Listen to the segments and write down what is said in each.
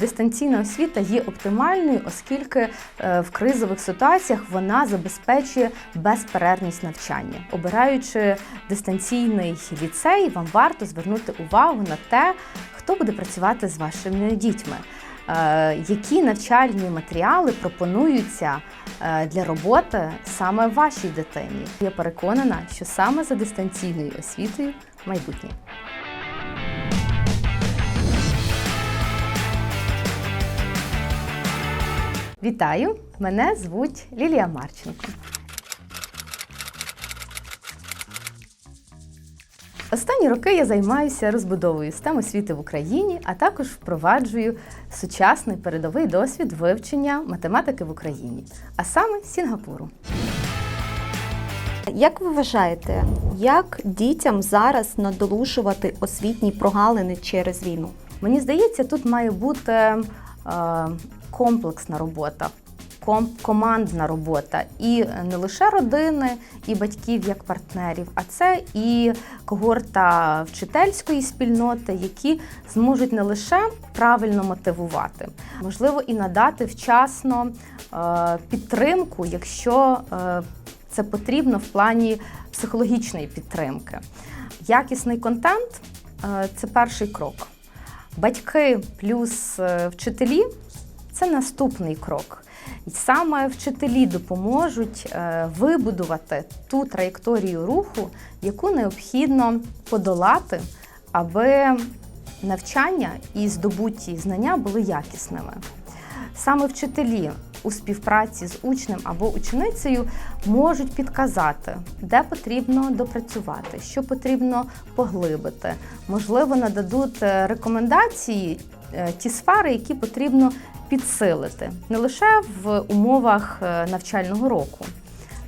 Дистанційна освіта є оптимальною, оскільки е, в кризових ситуаціях вона забезпечує безперервність навчання. Обираючи дистанційний ліцей, вам варто звернути увагу на те, хто буде працювати з вашими дітьми. е, Які навчальні матеріали пропонуються е, для роботи саме вашій дитині? Я переконана, що саме за дистанційною освітою майбутнє. Вітаю! Мене звуть Лілія Марченко. Останні роки я займаюся розбудовою систем освіти в Україні, а також впроваджую сучасний передовий досвід вивчення математики в Україні, а саме Сінгапуру. Як ви вважаєте, як дітям зараз надолужувати освітні прогалини через війну? Мені здається, тут має бути комплексна робота, ком- командна робота, і не лише родини і батьків як партнерів, а це і когорта вчительської спільноти, які зможуть не лише правильно мотивувати, можливо, і надати вчасно е, підтримку, якщо е, це потрібно в плані психологічної підтримки. Якісний контент е, це перший крок. Батьки плюс е, вчителі це наступний крок. І саме вчителі допоможуть е, вибудувати ту траєкторію руху, яку необхідно подолати, аби навчання і здобуті знання були якісними. Саме вчителі у співпраці з учнем або ученицею можуть підказати, де потрібно допрацювати, що потрібно поглибити. Можливо, нададуть е, рекомендації, е, ті сфери, які потрібно підсилити, не лише в умовах е, навчального року.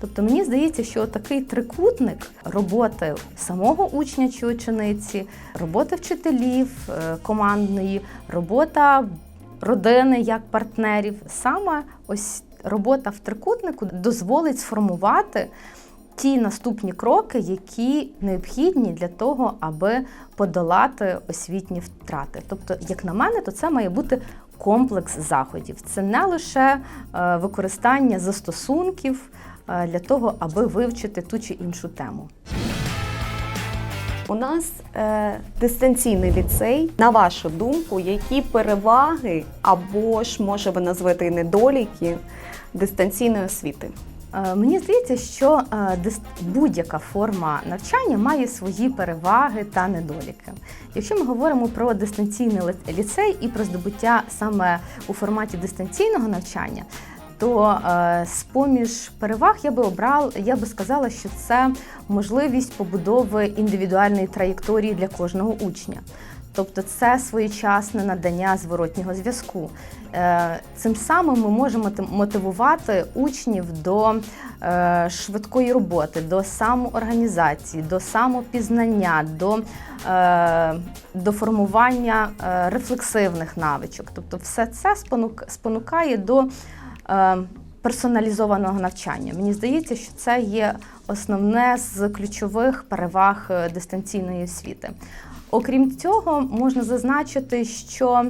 Тобто мені здається, що такий трикутник роботи самого учня чи учениці, роботи вчителів командної, робота родини як партнерів, саме ось робота в трикутнику дозволить сформувати ті наступні кроки, які необхідні для того, аби подолати освітні втрати. Тобто, як на мене, то це має бути комплекс заходів. Це не лише е, використання застосунків е, для того, аби вивчити ту чи іншу тему. У нас е, дистанційний ліцей. На вашу думку, які переваги або ж може ви назвете і недоліки дистанційної освіти? Е, Мені здається, що е, будь-яка форма навчання має свої переваги та недоліки. Якщо ми говоримо про дистанційний ліцей і про здобуття саме у форматі дистанційного навчання, то е, з-поміж переваг я би обрала, я би сказала, що це можливість побудови індивідуальної траєкторії для кожного учня. Тобто це своєчасне надання зворотнього зв'язку. Е, Цим самим ми можемо мотивувати учнів до е, швидкої роботи, до самоорганізації, до самопізнання, до, до формування рефлексивних навичок. Тобто, все це спонук- спонукає до персоналізованого навчання. Мені здається, що це є основне з ключових переваг е, дистанційної освіти. Окрім цього, можна зазначити, що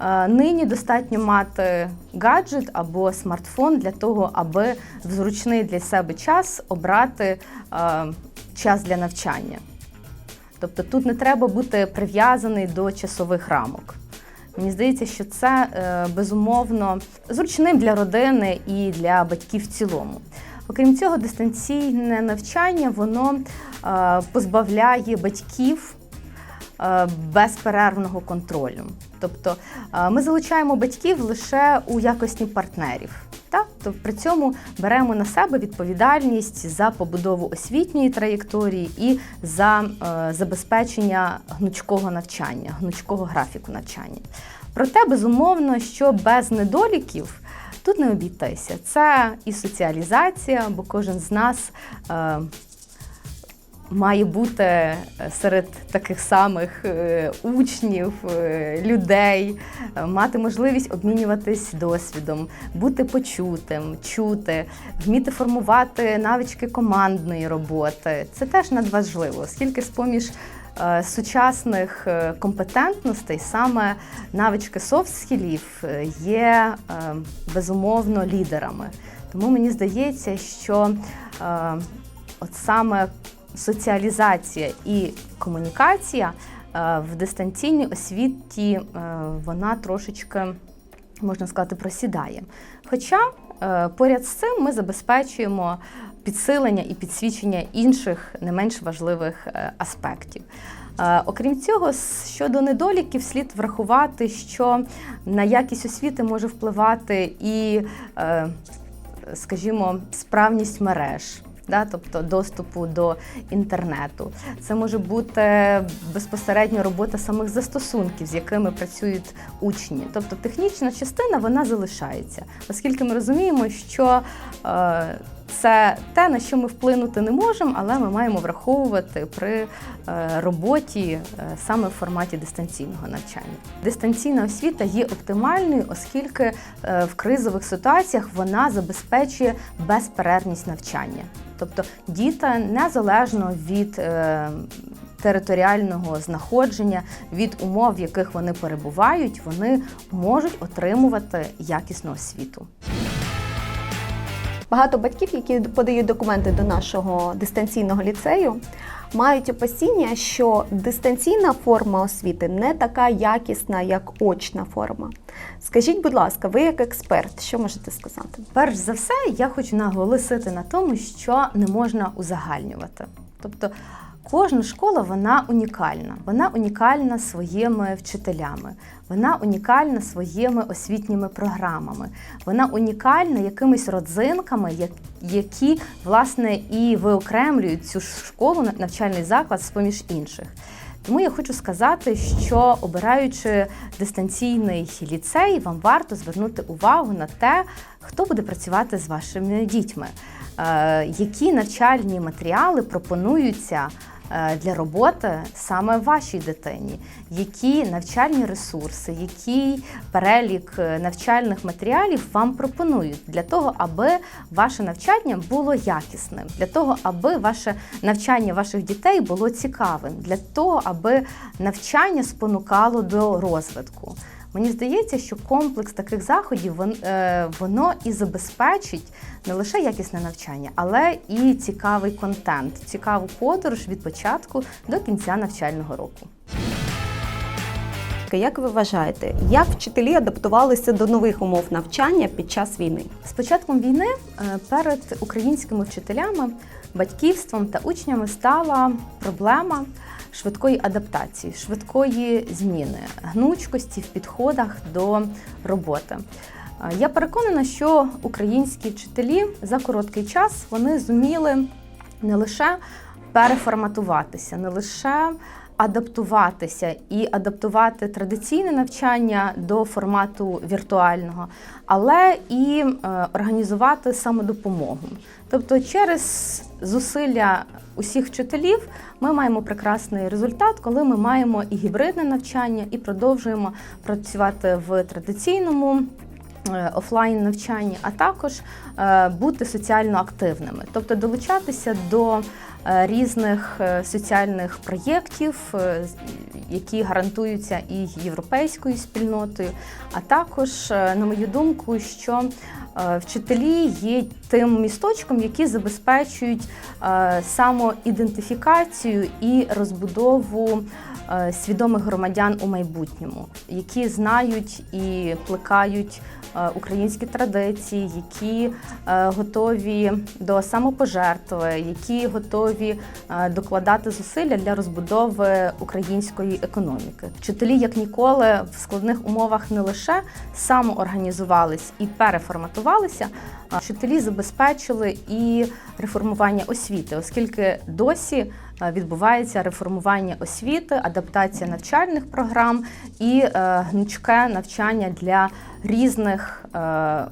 е, нині достатньо мати гаджет або смартфон для того, аби в зручний для себе час обрати е, час для навчання. Тобто тут не треба бути прив'язаний до часових рамок. Мені здається, що це е, безумовно зручним для родини і для батьків в цілому. Окрім цього, дистанційне навчання воно е, позбавляє батьків е, безперервного контролю. Тобто ми залучаємо батьків лише у якості партнерів. Тобто при цьому беремо на себе відповідальність за побудову освітньої траєкторії і за е, забезпечення гнучкого навчання, гнучкого графіку навчання. Проте, безумовно, що без недоліків тут не обійтися. Це і соціалізація, бо кожен з нас. Е, має бути е, серед таких самих е, учнів, е, людей, мати можливість обмінюватись досвідом, бути почутим, чути, вміти формувати навички командної роботи. Це теж надважливо, оскільки з-поміж сучасних компетентностей, саме навички софт-скілів є безумовно лідерами. Тому мені здається, що от саме соціалізація і комунікація е, в дистанційній освіті е, вона трошечки, можна сказати, просідає. Хоча е, поряд з цим ми забезпечуємо підсилення і підсвічення інших не менш важливих аспектів. Окрім цього, щодо недоліків, слід врахувати, що на якість освіти може впливати і, скажімо, справність мереж. Да, тобто доступу до інтернету. Це може бути безпосередньо робота самих застосунків, з якими працюють учні. Тобто технічна частина вона залишається, оскільки ми розуміємо, що е, це те, на що ми вплинути не можемо, але ми маємо враховувати при е, роботі е, саме в форматі дистанційного навчання. Дистанційна освіта є оптимальною, оскільки е, в кризових ситуаціях вона забезпечує безперервність навчання. Тобто діти незалежно від е, територіального знаходження, від умов, в яких вони перебувають, вони можуть отримувати якісну освіту. Багато батьків, які подають документи до нашого дистанційного ліцею, мають опасіння, що дистанційна форма освіти не така якісна, як очна форма. Скажіть, будь ласка, ви як експерт, що можете сказати? Перш за все, я хочу наголосити на тому, що не можна узагальнювати. Тобто кожна школа вона унікальна. Вона унікальна своїми вчителями, вона унікальна своїми освітніми програмами, вона унікальна якимись родзинками, які власне і виокремлюють цю школу навчальний заклад з поміж інших. Тому я хочу сказати, що обираючи дистанційний ліцей, вам варто звернути увагу на те, хто буде працювати з вашими дітьми, е, які навчальні матеріали пропонуються для роботи саме вашій дитині, які навчальні ресурси, який перелік е, навчальних матеріалів вам пропонують для того, аби ваше навчання було якісним, для того, аби ваше навчання ваших дітей було цікавим, для того, аби навчання спонукало до розвитку. Мені здається, що комплекс таких заходів е, воно і забезпечить не лише якісне навчання, але і цікавий контент, цікаву подорож від початку до кінця навчального року. Як ви вважаєте, як вчителі адаптувалися до нових умов навчання під час війни? З початком війни е, перед українськими вчителями, батьківством та учнями стала проблема швидкої адаптації, швидкої зміни, гнучкості в підходах до роботи. Е, Я переконана, що українські вчителі за короткий час вони зуміли не лише переформатуватися, не лише адаптуватися і адаптувати традиційне навчання до формату віртуального, але і е, організувати самодопомогу. Тобто, через зусилля усіх вчителів ми маємо прекрасний результат, коли ми маємо і гібридне навчання, і продовжуємо працювати в традиційному офлайн навчанні, а також е, бути соціально активними, тобто долучатися до е, різних е, соціальних проєктів, е, які гарантуються і європейською спільнотою, а також, е, на мою думку, що е, вчителі є тим місточком, які забезпечують е, самоідентифікацію і розбудову е, свідомих громадян у майбутньому, які знають і плекають е, українські традиції, які е, готові до самопожертви, які готові е, докладати зусилля для розбудови української економіки. Вчителі, як ніколи, в складних умовах не лише самоорганізувались і переформатувалися, а вчителі забезпечили і реформування освіти, оскільки досі відбувається реформування освіти, адаптація навчальних програм і е, гнучке навчання для різних. е,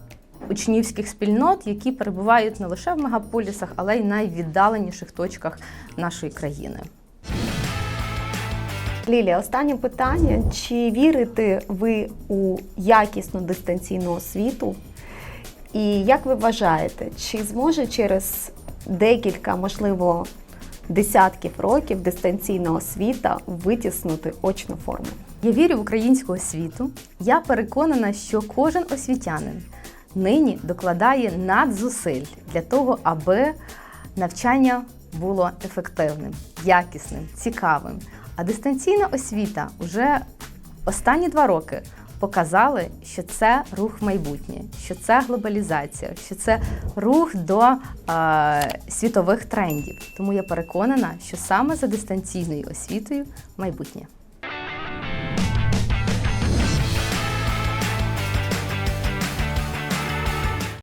Учнівських спільнот, які перебувають не лише в мегаполісах, але й найвіддаленіших точках нашої країни. Лілія, останнє питання: чи вірите ви у якісну дистанційну освіту? І як ви вважаєте, чи зможе через декілька, можливо, десятків років дистанційна освіта витіснути очну форму. Я вірю в українську освіту. Я переконана, що кожен освітянин нині докладає надзусиль для того, аби навчання було ефективним, якісним, цікавим. А дистанційна освіта вже останні два роки показали, що це рух майбутнє, що це глобалізація, що це рух до е, світових трендів. Тому я переконана, що саме за дистанційною освітою майбутнє.